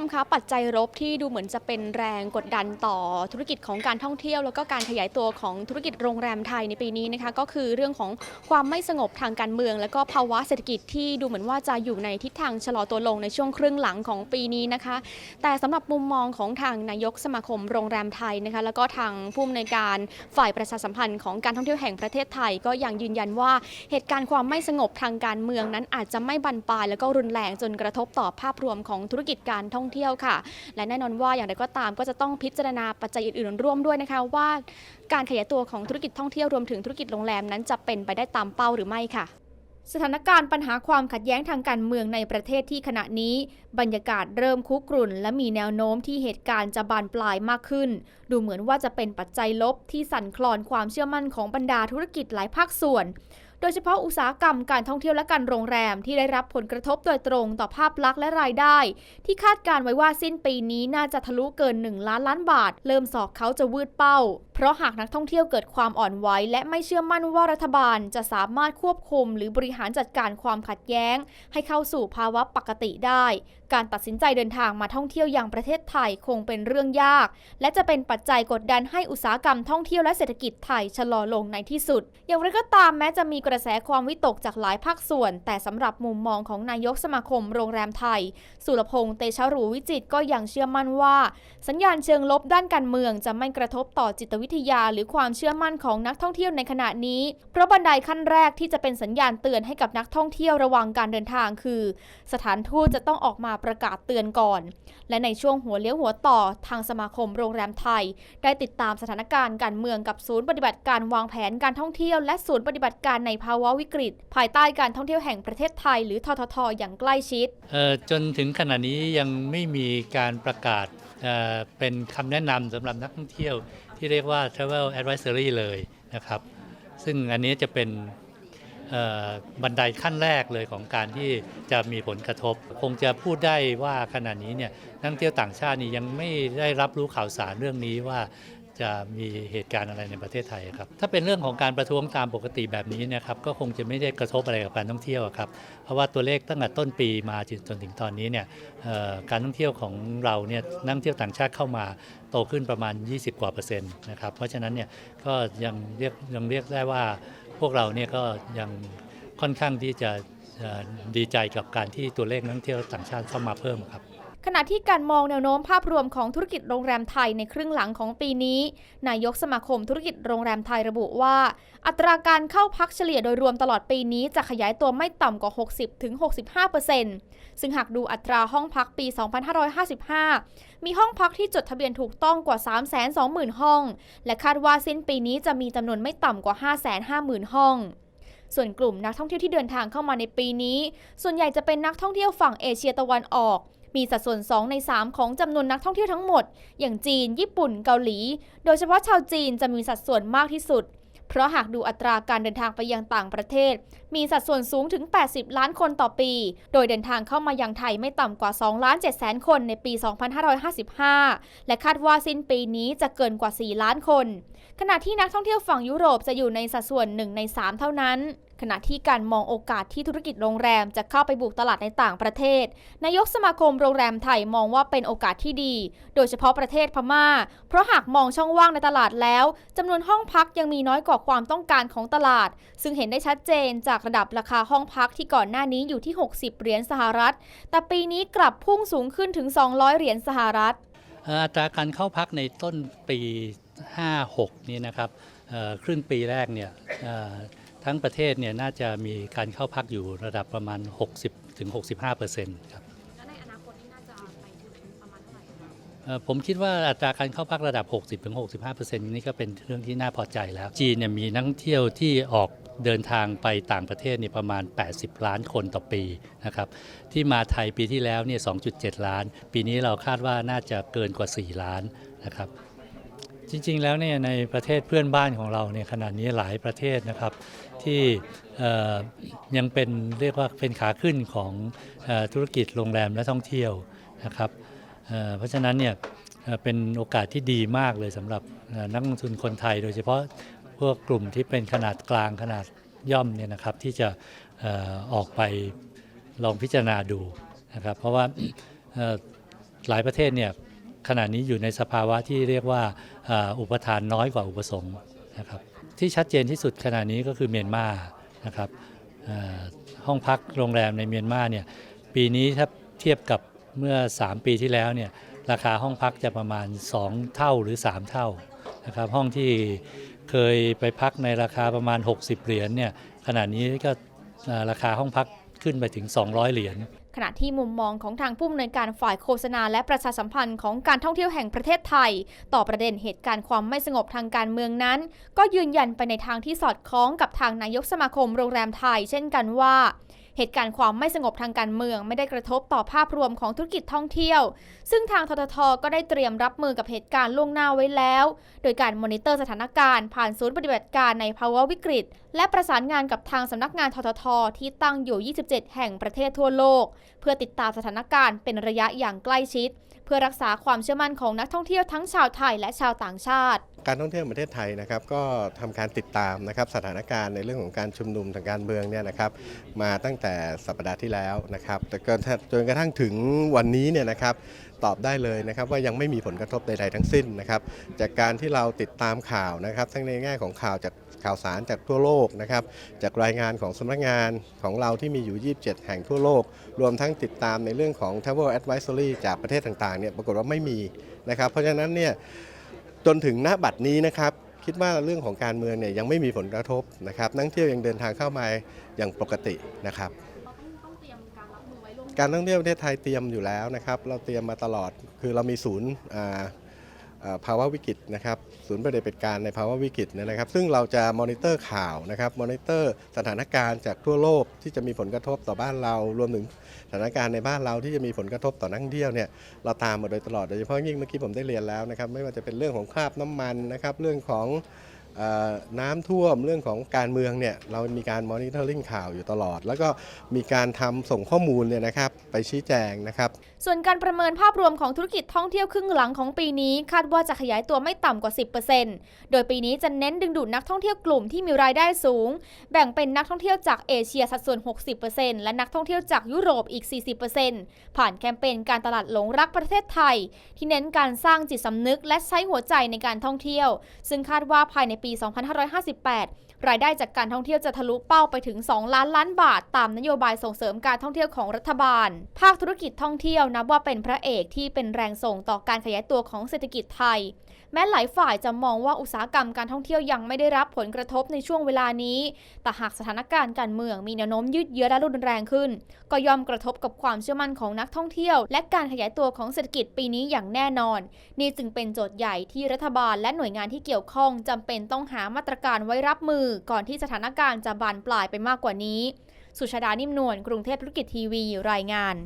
มคะปัจจัยลบที่ดูเหมือนจะเป็นแรงกดดันต่อธุรกิจของการท่องเที่ยว แล้วก็การขยายตัวของธุรกิจโรงแรมไทยในปีนี้นะคะก็คือเรื่องของความไม่สงบทางการเมือง แล้วก็ภาวะเศรษฐกิจที่ดูเหมือนว่าจะอยู่ในทิศทางชะลอตัวลงในช่วงครึ่งหลังของปีนี้นะคะ แต่สำหรับมุมมองของทางนายกสมาคมโรงแรมไทยนะคะแล้วก็ทางผู้อำนวยการฝ่ายประชาสัมพันธ์ของการท่องเที่ยวแห่งประเทศไทย ก็ยังยืนยันว่าเหตุการณ์ความไม่สงบทางการเมืองนั้นอาจจะไม่บานปลาย แล้วก็รุนแรงจนกระทบต่อภาพรวมของธุรกิจการท่องเที่ยวค่ะ และแน่นอนว่าอย่างไรก็ตามก็จะต้องพิจารณาปัจจัยอื่นๆร่วมด้วยนะคะว่า การขยายตัวของธุรกิจท่องเที่ยวรวมถึงธุรกิจโรงแรมนั้นจะเป็นไปได้ตามเป้าหรือไม่ค่ะสถานการณ์ปัญหาความขัดแย้งทางการเมืองในประเทศที่ขณะนี้ บรรยากาศเริ่มคุกรุ่น และมีแนวโน้มที่เหตุการณ์จะบานปลายมากขึ้น ดูเหมือนว่าจะเป็นปัจจัยลบที่สั่นคลอนความเชื่อมั่นของบรรดาธุรกิจหลายภาคส่วน โดยเฉพาะอุตสาหกรรมการท่องเที่ยวและการโรงแรมที่ได้รับผลกระทบโดยตรงต่อภาพลักษณ์และรายได้ ที่คาดการไว้ว่าสิ้นปีนี้น่าจะทะลุเกิน 1 ล้านล้านบาท เริ่มสอกเขาจะวืดเป้า เพราะหากนักท่องเที่ยวเกิดความอ่อนไหวและไม่เชื่อมั่นว่ารัฐบาลจะสามารถควบคุม หรือบริหารจัดการความขัดแย้ง ให้เข้าสู่ภาวะปกติได้ การตัดสินใจเดินทางมาท่องเที่ยวอย่างประเทศไทยคงเป็นเรื่องยาก และจะเป็นปัจจัยกดดันให้อุตสาหกรรมท่องเที่ยวและเศรษฐกิจไทยชะลอลงในที่สุด อย่างไรก็ตามแม้จะมีกระแสความวิตกจากหลายภาคส่วน แต่สำหรับมุมมองของนายกสมาคมโรงแรมไทย สุรพงษ์เตชะรูวิจิตก็ยังเชื่อมั่นว่า สัญญาณเชิงลบด้านการเมืองจะไม่กระทบต่อจิตวิทยา หรือความเชื่อมั่นของนักท่องเที่ยวในขณะนี้ เพราะบันไดขั้นแรกที่จะเป็นสัญญาณเตือนให้กับนักท่องเที่ยวระวังการเดินทางคือ สถานทูตจะต้องออกมาประกาศเตือนก่อน และในช่วงหัวเลี้ยวหัวต่อทางสมาคมโรงแรมไทย ได้ติดตามสถานการณ์การเมืองกับศูนย์ปฏิบัติการวางแผนการท่องเที่ยว และศูนย์ปฏิบัติการในภาวะวิกฤต ภายใต้การท่องเที่ยวแห่งประเทศไทย หรือทททอย่างใกล้ชิดจนถึงขณะนี้ยังไม่มีการประกาศเป็นคำแนะนำสำหรับนักท่องเที่ยวที่เรียกว่า Travel Advisory เลยนะครับ ซึ่งอันนี้จะเป็นบันไดขั้นแรกเลยของการที่จะมีผลกระทบ คงจะพูดได้ว่าขณะนี้เนี่ยนักท่องเที่ยวต่างชาตินี่ยังไม่ได้รับรู้ข่าวสารเรื่องนี้ว่า จะมีเหตุการณ์อะไรในประเทศไทยครับถ้าเป็นเรื่องของการประท้วงตามปกติแบบนี้นะครับก็คงจะไม่ได้กระทบอะไรกับการท่องเที่ยวครับเพราะว่าตัวเลขตั้งแต่ต้นปีมาจนจนถึงตอนนี้เนี่ยการท่องเที่ยวของเราเนี่ยนักท่องเที่ยวต่างชาติเข้ามาโตขึ้นประมาณ 20 กว่าเปอร์เซ็นต์นะครับเพราะฉะนั้นเนี่ยก็ยังเรียกยังเรียกได้ว่าพวกเราเนี่ยก็ยังค่อนข้างที่จะดีใจกับการที่ตัวเลขนักท่องเที่ยวต่างชาติเข้ามาเพิ่มครับ ขณะที่การมองแนวโน้มภาพรวมของธุรกิจโรงแรมไทยในครึ่งหลังของปีนี้ นายกสมาคมธุรกิจโรงแรมไทยระบุว่า อัตราการเข้าพักเฉลี่ยโดยรวมตลอดปีนี้จะขยายตัวไม่ต่ำกว่า 60-65%ซึ่งหากดูอัตราห้องพักปี 2555 มีห้องพักที่จดทะเบียนถูกต้องกว่า 320,000 ห้อง และคาดว่าสิ้นปีนี้จะมีจำนวนไม่ต่ำกว่า 550,000 ห้องส่วนกลุ่มนักท่องเที่ยวที่เดินทางเข้ามาในปีนี้ ส่วนใหญ่จะเป็นนักท่องเที่ยวฝั่งเอเชียตะวันออก มีสัดส่วน 2 ใน 3 ของจำนวนนักท่องเที่ยวทั้งหมด อย่างจีน ญี่ปุ่น เกาหลี โดยเฉพาะชาวจีนจะมีสัดส่วนมากที่สุด เพราะหากดูอัตราการเดินทางไปยังต่างประเทศ มีสัดส่วนสูงถึง 80 ล้านคนต่อปี โดยเดินทางเข้ามายังไทยไม่ต่ำกว่า 2 ล้าน7แสนคนในปี 2555 และคาดว่าสิ้นปีนี้จะเกินกว่า 4 ล้านคน ขณะที่นักท่องเที่ยวฝั่งยุโรปจะอยู่ในสัดส่วน 1 ใน 3 เท่านั้น ขณะที่การมองโอกาสที่ธุรกิจโรงแรมจะเข้าไปบุกตลาดในต่างประเทศ นายกสมาคมโรงแรมไทยมองว่าเป็นโอกาสที่ดี โดยเฉพาะประเทศพม่า เพราะหากมองช่องว่างในตลาดแล้วจำนวนห้องพักยังมีน้อยกว่าความต้องการของตลาด ซึ่งเห็นได้ชัดเจนจากระดับราคาห้องพักที่ก่อนหน้านี้อยู่ที่ 60 เหรียญสหรัฐ แต่ปีนี้กลับพุ่งสูงขึ้นถึง 200 เหรียญสหรัฐอัตราการเข้าพักในต้นปี 56 นี่นะครับครึ่งปีแรกเนี่ย ทั้งประเทศเนี่ยน่าจะมีการเข้าพักอยู่ระดับประมาณ 60ถึง65เปอร์เซ็นต์ครับแล้วในอนาคตที่น่าจะไปถึงประมาณเท่าไหร่เอ่อผมคิดว่าอัตราการเข้าพักระดับ 60ถึง65เปอร์เซ็นต์นี่ก็เป็นเรื่องที่น่าพอใจแล้ว จีนเนี่ยมีนักท่องเที่ยวที่ออกเดินทางไปต่างประเทศเนี่ยประมาณ 80 ล้านคนต่อปีนะครับที่มาไทยปีที่แล้วเนี่ย 2.7 ล้าน ปีนี้เราคาดว่าน่าจะเกินกว่า 4 ล้านนะครับ จริงๆแล้วเนี่ยในประเทศเพื่อนบ้านของเราเนี่ยขณะนี้หลายประเทศนะครับที่ยังเป็นเรียกว่าเป็นขาขึ้นของอธุรกิจโรงแรมและท่องเที่ยวนะครับเเพราะฉะนั้นเนี่ยเป็นโอกาสที่ดีมากเลยสำหรับนักลงทุนคนไทย โดยเฉพาะพวกกลุ่มที่เป็นขนาดกลางขนาดย่อมเนี่ยนะครับที่จะออกไปลองพิจารณาดูนะครับเพราะว่าหลายประเทศเนี่ย ขณะนี้อยู่ในสภาวะที่เรียกว่าอุปทานน้อยกว่าอุปสงค์นะครับที่ชัดเจนที่สุดขณะนี้ก็คือเมียนมานะครับห้องพักโรงแรมในเมียนมาเนี่ยปีนี้ถ้าเทียบกับเมื่อ 3 ปีที่แล้วเนี่ยราคาห้องพักจะประมาณ 2 เท่าหรือ 3 เท่านะครับห้องที่เคยไปพักในราคาประมาณ 60 เหรียญเนี่ยขณะนี้ก็ราคาห้องพักขึ้นไปถึง 200 เหรียญ ขณะที่มุมมองของทางผู้อำนวยการฝ่ายโฆษณาและประชาสัมพันธ์ของการท่องเที่ยวแห่งประเทศไทย ต่อประเด็นเหตุการณ์ความไม่สงบทางการเมืองนั้น ก็ยืนยันไปในทางที่สอดคล้องกับทางนายกสมาคมโรงแรมไทย เช่นกันว่าเหตุการณ์ความไม่สงบทางการเมืองไม่ได้กระทบต่อภาพรวมของธุรกิจท่องเที่ยว ซึ่งทางทททก็ได้เตรียมรับมือกับเหตุการณ์ล่วงหน้าไว้แล้ว โดยการมอนิเตอร์สถานการณ์ผ่านศูนย์ปฏิบัติการในภาวะวิกฤต และประสานงานกับทางสำนักงานททท ที่ตั้งอยู่ 27 แห่งประเทศทั่วโลก เพื่อติดตามสถานการณ์เป็นระยะอย่างใกล้ชิด เพื่อรักษาความเชื่อมั่นของนักท่องเที่ยวทั้งชาวไทยและชาวต่างชาติ การท่องเที่ยวประเทศไทยนะครับก็ทำการติดตามนะครับสถานการณ์ในเรื่องของการชุมนุมทางการเมืองเนี่ยนะครับมาตั้งแต่สัปดาห์ที่แล้วนะครับแต่จนกระทั่งถึงวันนี้เนี่ยนะครับตอบได้เลยนะครับว่ายังไม่มีผลกระทบใดๆทั้งสิ้นนะครับจากการที่เราติดตามข่าวนะครับทั้งในแง่ของข่าวจากข่าวสารจากทั่วโลกนะครับ จากรายงานของสำนักงานของเราที่มีอยู่ 27 แห่งทั่วโลก รวมทั้งติดตามในเรื่องของ Travel Advisory จากประเทศต่างๆเนี่ยปรากฏว่าไม่มีนะครับ เพราะฉะนั้นเนี่ยจนถึงณบัดนี้นะครับคิดว่าเรื่องของการเมืองเนี่ยยังไม่มีผลกระทบนะครับ นักท่องเที่ยวยังเดินทางเข้ามาอย่างปกตินะครับ การท่องเที่ยวประเทศไทยเตรียมอยู่แล้วนะครับ เราเตรียมมาตลอดคือเรามีศูนย์อ่าอ่า ภาวะวิกฤตนะครับศูนย์ปฏิบัติการในภาวะวิกฤตนะครับ ซึ่งเราจะมอนิเตอร์ข่าวนะครับมอนิเตอร์สถานการณ์จากทั่วโลกที่จะมีผลกระทบต่อบ้านเรา รวมถึงสถานการณ์ในบ้านเราที่จะมีผลกระทบต่อนักท่องเที่ยวเนี่ยเราตามมาโดยตลอดโดยเฉพาะยิ่งเมื่อกี้ผมได้เรียนแล้วนะครับไม่ว่าจะเป็นเรื่องของคราบน้ำมันนะครับเรื่องของน้ำท่วมเรื่องของการเมืองเนี่ยเรามีการมอนิเตอร์ลิงข่าวอยู่ตลอด แล้วก็มีการทำส่งข้อมูลเนี่ยนะครับไปชี้แจงนะครับส่วนการประเมินภาพรวมของธุรกิจท่องเที่ยวครึ่งหลังของปีนี้ คาดว่าจะขยายตัวไม่ต่ำกว่า 10%โดยปีนี้จะเน้นดึงดูดนักท่องเที่ยวกลุ่มที่มีรายได้สูง แบ่งเป็นนักท่องเที่ยวจากเอเชียสัดส่วน 60%และนักท่องเที่ยวจากยุโรปอีก 40%ผ่านแคมเปญการตลาดหลงรักประเทศไทย ที่เน้นการสร้างจิตสำนึก และใช้หัวใจในการท่องเที่ยว ซึ่งคาดว่าภายในปี 2558 รายได้จากการท่องเที่ยวจะทะลุเป้าไปถึง 2 ล้านล้านบาท ตามนโยบายส่งเสริมการท่องเที่ยวของรัฐบาล ภาคธุรกิจท่องเที่ยวนับว่าเป็นพระเอกที่เป็นแรงส่งต่อการขยายตัวของเศรษฐกิจไทย แม้หลายฝ่ายจะมองว่าอุตสาหกรรมการท่องเที่ยวยังไม่ได้รับผลกระทบในช่วงเวลานี้ แต่หากสถานการณ์การเมืองมีแนวโน้มยืดเยื้อและรุนแรงขึ้น ก็ย่อมกระทบกับความเชื่อมั่นของนักท่องเที่ยว และการขยายตัวของเศรษฐกิจปีนี้อย่างแน่นอน นี่จึงเป็นโจทย์ใหญ่ที่รัฐบาลและหน่วยงานที่เกี่ยวข้องจำเป็นต้องหามาตรการไว้รับมือ ก่อนที่สถานการณ์จะบานปลายไปมากกว่านี้ สุชาดานิ่มนวลกรุงเทพธุรกิจทีวี รายงาน